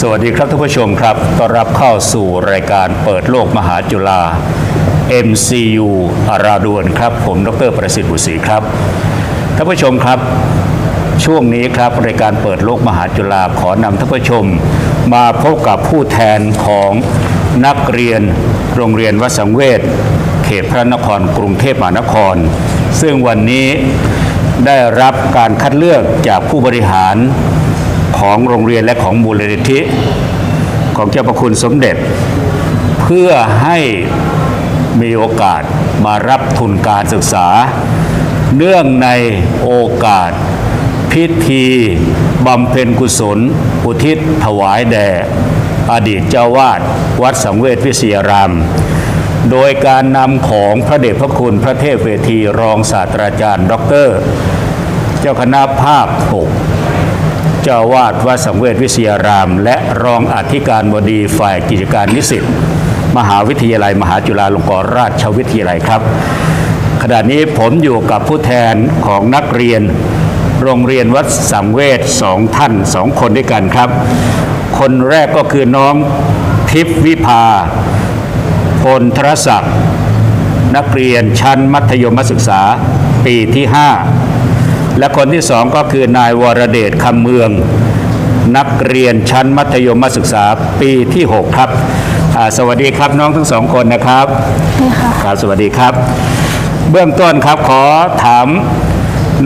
สวัสดีครับท่านผู้ชมครับ ต้อนรับเข้าสู่รายการเปิดโลกมหาจุฬา MCU อาราดวนครับ ผม ดรประสิทธิ์บุษีครับ ท่านผู้ชมครับ ช่วงนี้ครับ รายการเปิดโลกมหาจุฬาขอนำท่านผู้ชม มาพบกับผู้แทนของนักเรียน โรงเรียนวัดสังเวชเขตพระนครกรุงเทพมหานคร ซึ่งวันนี้ได้รับการคัดเลือกจากผู้บริหาร ของโรงเรียนและของมูลนิธิ ของเจ้าประคุณสมเด็จ เพื่อให้มีโอกาสมารับทุนการศึกษา เนื่องในโอกาส พิธีบำเพ็ญกุศล อุทิศถวายแด่อดีตเจ้าวาดวัดสังเวชวิเศษราม โดยการนำของพระเดชพระคุณพระเทพเวทีรองศาสตราจารย์ด็อกเตอร์เจ้าคณะภาค 6 เจ้าวาดวัดสังเวชวิเศษราม และรองอธิการบดีฝ่ายกิจการนิสิตมหาวิทยาลัย มหาจุฬาลงกรณราชวิทยาลัยครับ ขณะนี้ผมอยู่กับผู้แทนของนักเรียน โรงเรียนวัดสังเวชสองท่านสองคนด้วยกันครับ คนแรกก็คือน้องทิพวิภาพลธรศักดิ์นักเรียนชั้นมัธยมศึกษาปีที่ 5 และคนที่สองก็คือนายวรเดชคำเมือง นักเรียนชั้นมัธยมศึกษาปีที่6ครับอ่าสวัสดีครับน้องทั้งสองคนนะครับนี่ค่ะครับสวัสดีครับ เบื้องต้นครับขอถาม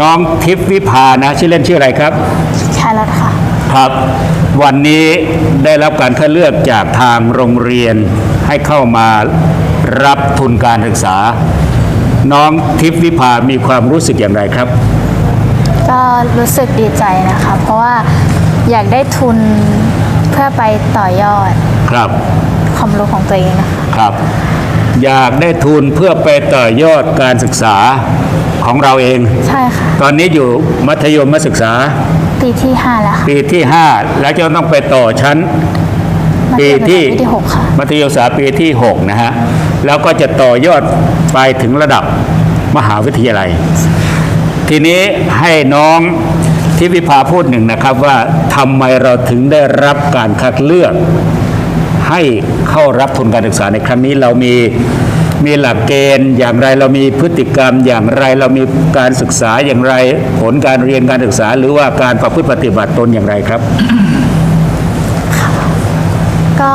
น้องทิพย์วิภานะชื่อเล่นชื่ออะไรครับชาลัดค่ะครับวันนี้ได้รับการคัดเลือกจากทางโรงเรียนให้เข้ามารับทุนการศึกษา น้องทิพย์วิภามีความรู้สึกอย่างไรครับ ก็รู้สึกดีใจนะคะ เพราะว่าอยากได้ทุนเพื่อไปต่อยอดครับความรู้ของตัวเองนะคะครับ อยากได้ทุนเพื่อไปต่อยอดการศึกษาของเราเอง ใช่ค่ะ ตอนนี้อยู่มัธยมศึกษาปีที่5แล้วค่ะปีที่5แล้วจะต้องไปต่อชั้นมัธปียมศึกษาที่ปีที่6ค่ะ มัธยมศึกษาปีที่6นะฮะแล้วก็จะต่อยอดไปถึงระดับมหาวิทยาลัย ทีนี้ให้น้องทิพย์วิภาพูดหนึ่งนะครับว่าทำไมเราถึงได้รับการคัดเลือก ให้เข้ารับทุนการศึกษาในครั้งนี้เรามีมีหลักเกณฑ์อย่างไรเรามีพฤติกรรมอย่างไรเรามีการศึกษาอย่างไร ผลการเรียนการศึกษา หรือว่าการประพฤติปฏิบัติตนอย่างไรครับ ก็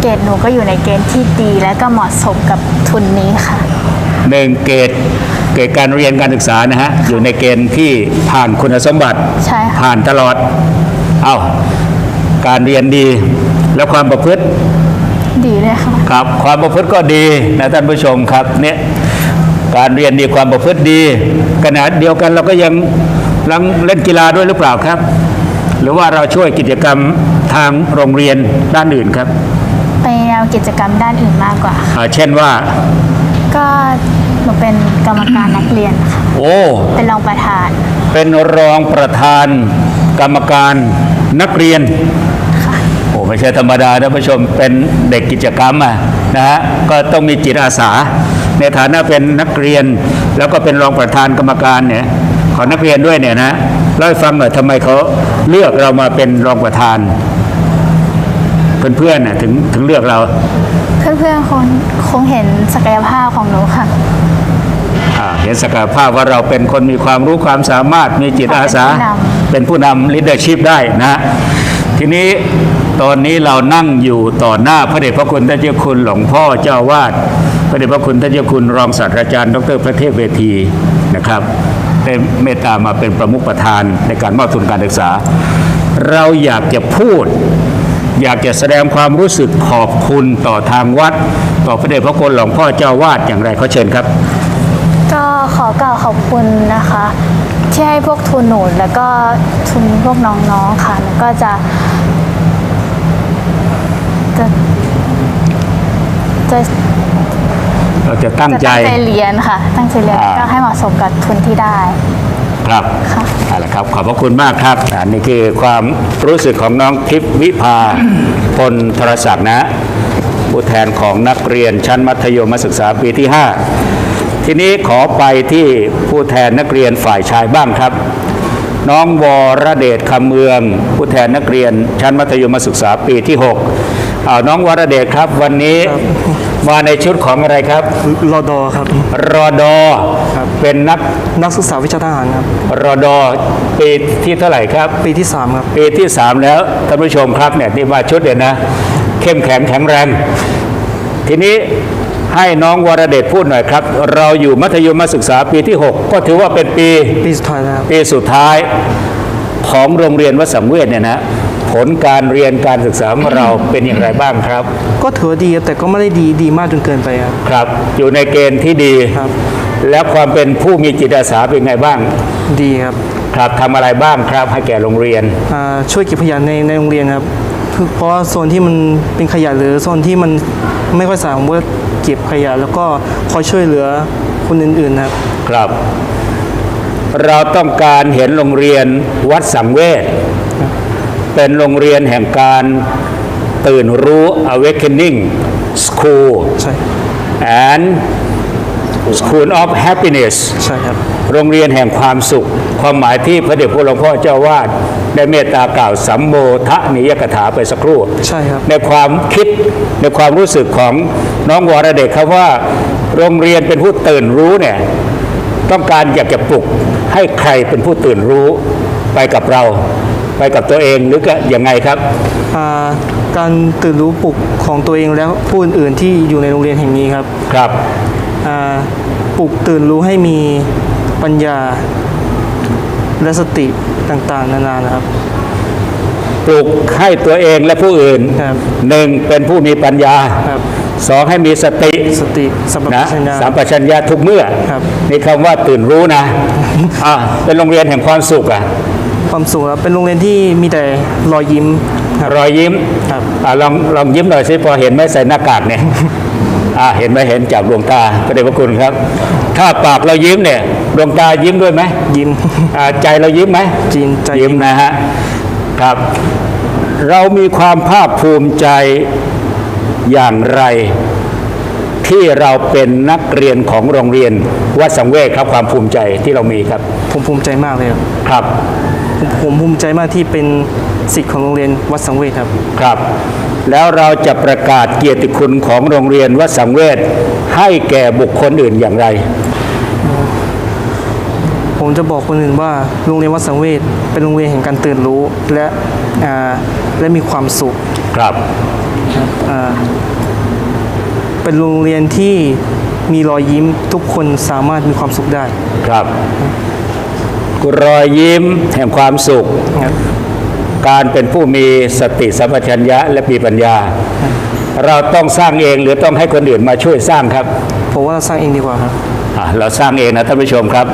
เกรดหนูก็อยู่ในเกณฑ์ที่ดีและก็เหมาะสมกับทุนนี้ค่ะหนึ่งเกรด เกรดการเรียนการศึกษานะฮะอยู่ในเกณฑ์ที่ผ่านคุณสมบัติ ใช่ค่ะ ผ่านตลอด เอา้าการเรียนดีแล้วความประพฤติ ดีเลยค่ะ ครับความประพฤติก็ดีนะท่านผู้ชมครับเนี่ยการเรียนดีความประพฤติดีขณะเดียวกันเราก็ยังลังเล่นกีฬาด้วยหรือเปล่าครับ หรือว่าเราช่วยกิจกรรมทางโรงเรียนด้านอื่นครับ ไปแนวกิจกรรมด้านอื่นมากกว่าค่ะ อ่าเช่นว่าก็ห นูเป็นกรรมการนักเรียนค่ะโอ้ เป็นรองประธาน เป็นรองประธาน กรรมการนักเรียน โอ้ไม่ใช่ธรรมดาท่านผู้ชม เป็นเด็กกิจกรรมอะนะฮะ ก็ต้องมีจิตอาสา ในฐานะเป็นนักเรียน แล้วก็เป็นรองประธานกรรมการเนี่ยของนักเรียนด้วยเนี่ยนะเล่าให้ฟังหน่อยทำไมเขาเลือกเรามาเป็นรองประธาน เพื่อนๆน่ะถึงถึงเลือกเรา เพื่อนๆคงคงเห็นศักยภาพของหนูค่ะอ่า เห็นศักยภาพว่าเราเป็นคนมีความรู้ความสามารถมีจิตอาสาเป็นผู้นำ leadership ได้นะทีนี้ตอนนี้เรานั่งอยู่ต่อหน้าพระเดชพระคุณท่านเจ้าคุณหลวงพ่อเจ้าวาดพระเดชพระคุณท่านเจ้าคุณรองศาสตราจารย์ ดรพระเทพเวทีนะครับได้เมตตามาเป็นประมุขประธานในการมอบทุนการศึกษา เราอยากจะพูด อยากจะแสดงความรู้สึกขอบคุณต่อทางวัด ต่อพระเดชพระคุณหลวงพ่อเจ้าวาดอย่างไรเขาเชิญครับก็ขอ กล่าวขอบคุณนะคะ ที่ให้พวกทุนหนูแล้วก็ทุนพวกน้องๆค่ะแล้วก็จะจะจะเราจะตั้งจะใจตั้งใจเรียนค่ะ ตั้งใจเรียนอ่า ก็ให้เหมาะสมกับทุนที่ได้ ครับค่ะ เอาละครับ ขอบพระคุณมากครับอันนี้คือความรู้สึกของน้องทิพย์วิภา พลธรศักดิ์นะ ผู้แทนของนักเรียนชั้นมัธยมศึกษาปีที่ 5 ทีนี้ขอไปที่ผู้แทนนักเรียนฝ่ายชายบ้างครับ น้องวรเดชคำเมือง ผู้แทนนักเรียนชั้นมัธยมศึกษาปีที่6อ้าวน้องวรเดชครับ วันนี้มาในชุดของอะไรครับรอดอครับรอดอครับเป็นนักนักศึกษาวิชาทหารครับรอดอปีที่เท่าไหร่ครับ ปีที่3ครับปีที่ 3 แล้วท่านผู้ชมครับเนี่ยนี่มาชุดเดียวนะ เข้มแข็งแข็งแรง ทีนี้ ให้น้องวรเดชพูดหน่อยครับ เราอยู่มัธยมศึกษาปีที่ 6 ก็ถือว่าเป็นปีปีสุดท้ายแล้วครับปีสุดท้ายของโรงเรียนวัดสังเวชเนี่ยนะผลการเรียนการศึกษาของเราเป็นอย่างไรบ้างครับ ก็ถือว่าดีครับแต่ก็ไม่ได้ดีดีมากจนเกินไปครับครับ อยู่ในเกณฑ์ที่ดีครับ แล้วความเป็นผู้มีจิตอาสาเป็นไงบ้าง ดีครับครับทำอะไรบ้างครับให้แก่โรงเรียนอ่าช่วยเก็บขยะในในโรงเรียนครับคือเพราะว่าโซนที่มันเป็นขยะหรือโซนที่มันไม่ค่อยสะอาดผมก็ เก็บขยะ แล้วก็คอยช่วยเหลือคนอื่นๆนะครับ ครับ เราต้องการเห็นโรงเรียนวัดสังเวชเป็นโรงเรียนแห่งการตื่นรู้ awakening school ใช่ and school of happiness ใช่ครับ โรงเรียนแห่งความสุข ความหมายที่พระเดชพระหลวงพ่อเจ้าวาดได้เมตตากล่าวสัมโมทะนิยกถาไปสักครู่ใช่ครับในความคิดในความรู้สึกของน้องวรเดชครับว่า โรงเรียนเป็นผู้ตื่นรู้เนี่ยต้องการอยากจะปลุกให้ใครเป็นผู้ตื่นรู้ไปกับเรา ไปกับตัวเองหรือก็ยังไงครับอ่าการตื่นรู้ปลุกของตัวเองและผู้อื่นๆที่อยู่ในโรงเรียนแห่งนี้ครับครับอ่าปลุกตื่นรู้ให้มี ปัญญา และสติต่างๆ นานานะครับ ปลุกให้ตัวเองและผู้อื่นครับหนึ่งเป็นผู้มีปัญญาครับ สองให้มีสติสติสัมปนะชัญญะ สามปัญญาทุกเมื่อครับ นี่คำว่าตื่นรู้นะอ่าเป็นโรงเรียนแห่งความสุขอะ ความสุขครับเป็นโรงเรียนที่มีแต่รอยยิ้มครับ รอยยิ้มครับ อ่าลองลองยิ้มหน่อยสิพอเห็นไหมใส่หน้ากากเนี่ย อ่าเห็นไหมเห็นจากดวงตาพระเดชพระคุณครับ ถ้าปากเรายิ้มเนี่ยดวงตายิ้มด้วยไหมยิ้มอ่าใจเรายิ้มไหมจีนใจยิ้มนะฮะครับ เรามีความภาคภูมิใจอย่างไร ที่เราเป็นนักเรียนของโรงเรียนวัดสังเวชครับความภูมิใจที่เรามีครับ ผมภูมิใจมากเลยครับ ครับ ผมผมภูมิใจมากที่เป็นศิษย์ของโรงเรียนวัดสังเวชครับ ครับ แล้วเราจะประกาศเกียรติคุณของโรงเรียนวัดสังเวชให้แก่บุคคลอื่นอย่างไร ผมจะบอกคนอื่นว่าโรงเรียนวัดสังเวชเป็นโรงเรียนแห่งการตื่นรู้และอ่าและมีความสุขครับอ่าเป็นโรงเรียนที่มีรอยยิ้มทุกคนสามารถมีความสุขได้ครับ รอยยิ้มแห่งความสุขครับการเป็นผู้มีสติสัมปชัญญะและมีปัญญา เราต้องสร้างเองหรือต้องให้คนอื่นมาช่วยสร้างครับผมว่าเราสร้างเองดีกว่าครับอะเราสร้างเองนะท่านผู้ชมครับ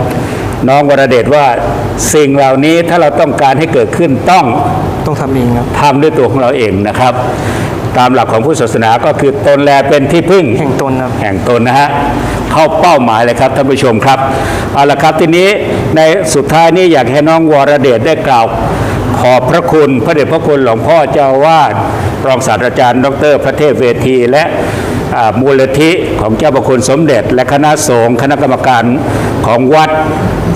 น้องวรเดชว่าสิ่งเหล่านี้ถ้าเราต้องการให้เกิดขึ้นต้องต้องทำเองครับทำด้วยตัวของเราเองนะครับ ตามหลักของพุทธศาสนาก็คือตนแลเป็นที่พึ่งแห่งตนครับแห่งตนนะฮะเข้าเป้าหมายเลยครับท่านผู้ชมครับเอาละครับทีนี้ ในสุดท้ายนี้อยากให้น้องวรเดชได้กล่าว ขอบพระคุณพระเดชพระคุณหลวงพ่อเจ้าวาดรองศาสตราจารย์ ดรพระเทพเวทีและมูลนิธิของเจ้าพระคุณสมเด็จ และคณะสงฆ์คณะกรรมการของวัด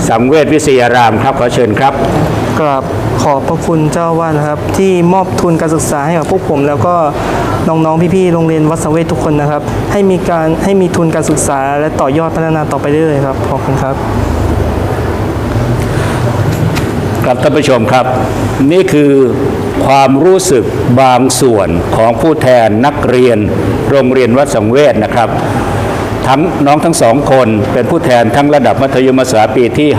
สังเวชวิทยารามครับขอเชิญครับกราบขอบพระคุณเจ้าว่าสนะครับ ที่มอบทุนการศึกษาให้กับพวกผม แล้วก็น้องๆพี่ๆโรงเรียนวัดสังเวชทุกคนนะครับ ให้มีการให้มีทุนการศึกษา และต่อยอดพัฒนาต่อไปเรื่อยๆครับขอบคุณครับ ครับท่านผู้ชมครับ นี่คือความรู้สึกบางส่วนของผู้แทนนักเรียน โรงเรียนวัดสังเวชนะครับ ทั้งน้องทั้งสองคนเป็นผู้แทนทั้งระดับมัธยมศึกษาปีที่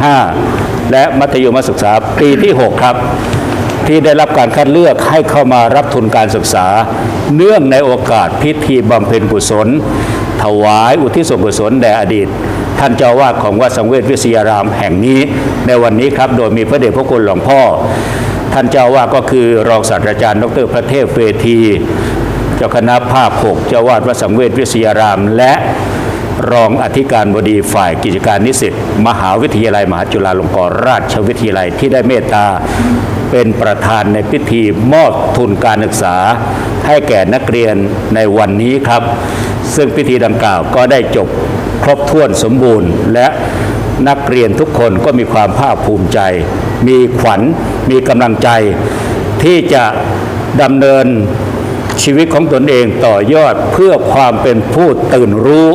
5 และมัธยมศึกษาปีที่ 6 ครับ ที่ได้รับการคัดเลือกให้เข้ามารับทุนการศึกษา เนื่องในโอกาสพิธีบำเพ็ญกุศล ถวายอุทิศส่วนกุศลแด่อดีต ท่านเจ้าวาดของวัดสังเวชวิทยารามแห่งนี้ ในวันนี้ครับโดยมีพระเดชพระคุณหลวงพ่อ ท่านเจ้าวาดก็คือรองศาสตราจารย์ ดรพระเทพเวที เจ้าคณะภาคหกเจ้าวาดวัดสังเวชวิทยาราม และรองอธิการบดีฝ่ายกิจการนิสิตมหาวิทยาลัย มหาจุฬาลงกรณราชวิทยาลัยที่ได้เมตตาเป็นประธานในพิธีมอบทุนการศึกษาให้แก่นักเรียนในวันนี้ครับ ซึ่งพิธีดังกล่าวก็ได้จบ ครบถ้วนสมบูรณ์ และนักเรียนทุกคนก็มีความภาคภูมิใจ มีขวัญ มีกำลังใจ ที่จะดำเนินชีวิตของตนเองต่อยอดเพื่อความเป็นผู้ตื่นรู้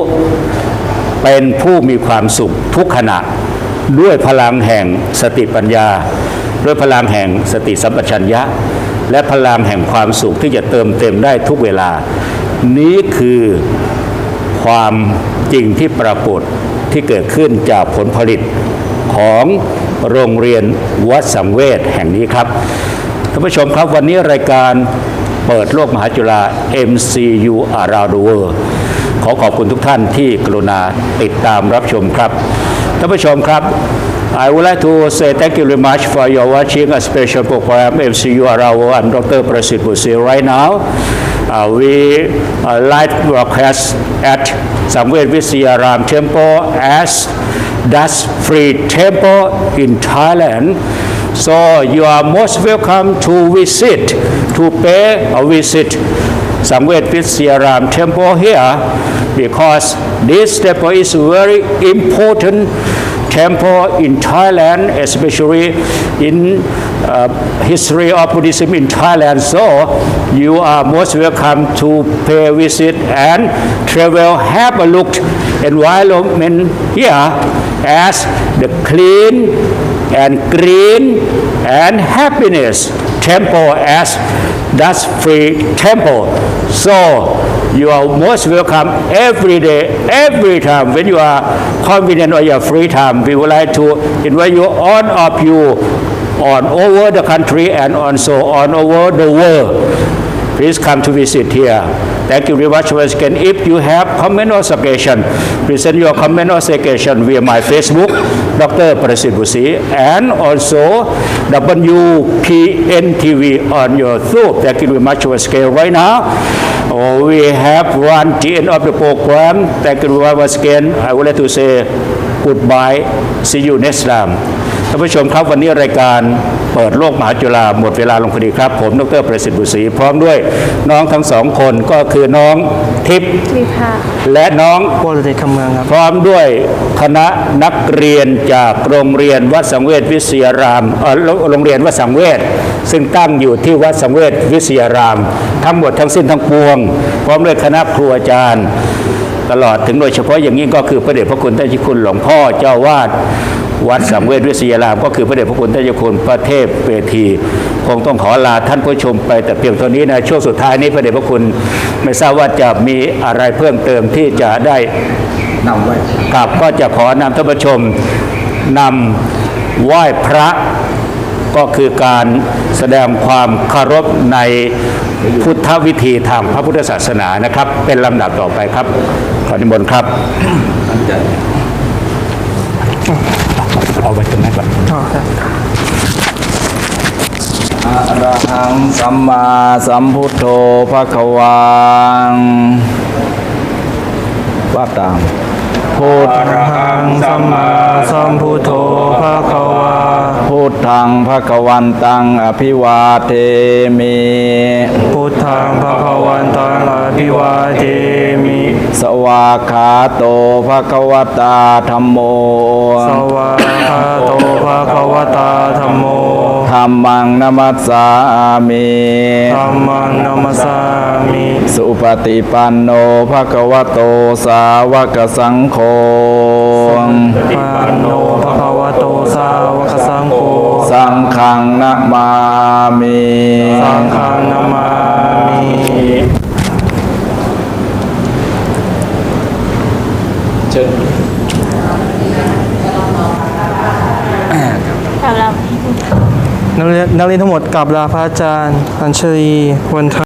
เป็นผู้มีความสุขทุกขณะ ด้วยพลังแห่งสติปัญญา ด้วยพลังแห่งสติสัมปชัญญะ และพลังแห่งความสุขที่จะเติมเต็มได้ทุกเวลา นี้คือ ความจริงที่ปรากฏที่เกิดขึ้นจากผลผลิตของโรงเรียนวัดสังเวชแห่งนี้ครับท่านผู้ชมครับวันนี้รายการเปิดโลกมหาจุฬา MCU Around the World ขอขอบคุณทุกท่านที่กรุณาติดตามรับชมครับท่านผู้ชมครับ I would like to say thank you very much for your watching a special program MCU Around the World. I'm Dr. Prasid Busi. Right now, we uh, live broadcast at Samwet Visyaram Temple as dust free temple in Thailand. So you are most welcome to visit, to pay a visit Samwet Visyaram temple here because this temple is very important temple in Thailand, especially in uh, history of Buddhism in Thailand. So you are most welcome to pay a visit and travel, have a look environment here as the clean and green and happiness temple as dust free temple. So you are most welcome every day, every time when you are convenient or your free time. We would like to invite you all of you on over the country and also on over the world. Please come to visit here. Thank you very much once again. If you have comment or suggestion, please send your comment or suggestion via my Facebook, Dr. Prasid Busi, and also WPN TV on YouTube. Thank you very much once again. Right now, oh, we have run the end of the program. Thank you very much once again. I would like to say goodbye. See you next time. ท่านผู้ชมครับวันนี้รายการเปิดโลกมหาจุฬาหมดเวลาลงพอดีครับ ผมดรประสิทธิ์บุษรีพร้อมด้วยน้องทั้งสองคนก็คือน้องทิพย์วิภาและน้องวรเดชคำเมืองครับ พร้อมด้วย คณะนักเรียนจากโรงเรียนวัดสังเวชวิทยารามเออโรงเรียนวัดสังเวชซึ่งตั้งอยู่ที่วัดสังเวชวิทยาราม ทั้งหมดทั้งสิ้นทั้งปวง พร้อมด้วยคณะครูอาจารย์ ตลอดถึงโดยเฉพาะอย่างยิ่งก็คือพระเดชพระคุณท่านเจ้าคุณหลวงพ่อเจ้าวาดวัดสังเวชวิทยารามก็คือพระเดชพระคุณท่านเจ้าคุณพระเทพเวทีคงต้องขอลาท่านผู้ชมไปแต่เพียงเท่านี้นะช่วงสุดท้ายนี้พระเดชพระคุณไม่ทราบว่าจะมีอะไรเพิ่มเติมที่จะได้ นำไว้กับก็จะขอนำท่านผู้ชมนำไหว้พระก็คือการแสดงความเคารพในพุทธวิธีทางพระพุทธศาสนานะครับ เป็นลำดับต่อไปครับ ขอนิมนต์ครับเอาไว้ตรงนั้นก่อนอะระหังสัมมาสัมพุทโธภะคะวังว่าตาม พุทอะระหังสัมมาสัมพุทโธภะคะวาพุทธังภะคะวันตังอภิวาเทมิพุทธังภะคะวันตังอภิวาเทมิสวากขาโตภะคะวตาธัมโมสวากขาโตภะคะวตาธัมโม ธัมมังนัมัสสามิธัมมังนัมสสามิสุปฏิปันโนภะคะวะโตสาวกสังโฆปันโนภะคะวะโตสาวกสังโฆสังฆังนะมามิสังฆังนามามิสำหรับนักเรีย นักเรียนทั้งหมดกลับลาพระอาจารย์ อัญชลีวันท